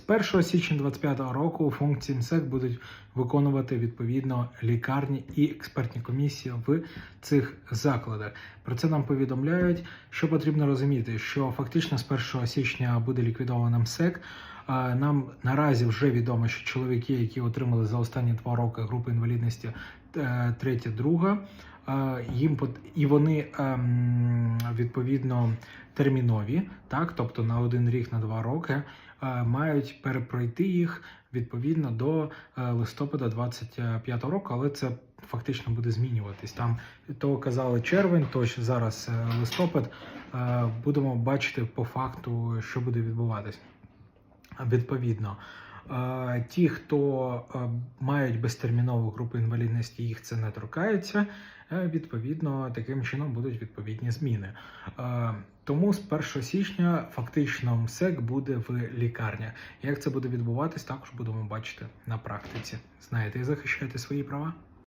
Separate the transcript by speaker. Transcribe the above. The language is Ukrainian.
Speaker 1: З 1 січня 2025 року функції МСЕК будуть виконувати відповідно лікарні і експертні комісії в цих закладах. Про це нам повідомляють. Що потрібно розуміти, що фактично з 1 січня буде ліквідована МСЕК. Нам наразі вже відомо, що чоловіки, які отримали за останні два роки групи інвалідності е, третя, друга, е, їм і вони ем, відповідно термінові, так, тобто на один рік, на два роки, е, мають перепройти їх відповідно до листопада 25 року, але це фактично буде змінюватись. Там то казали червень, то зараз листопад. Будемо бачити по факту, що буде відбуватись. Відповідно, е, ті, хто е, мають безтермінову групу інвалідності, їх це не торкається. е, Відповідно, таким чином будуть відповідні зміни. Тому з 1 січня фактично МСЕК буде в лікарнях. Як це буде відбуватись, також будемо бачити на практиці. Знаєте, і захищайте свої права.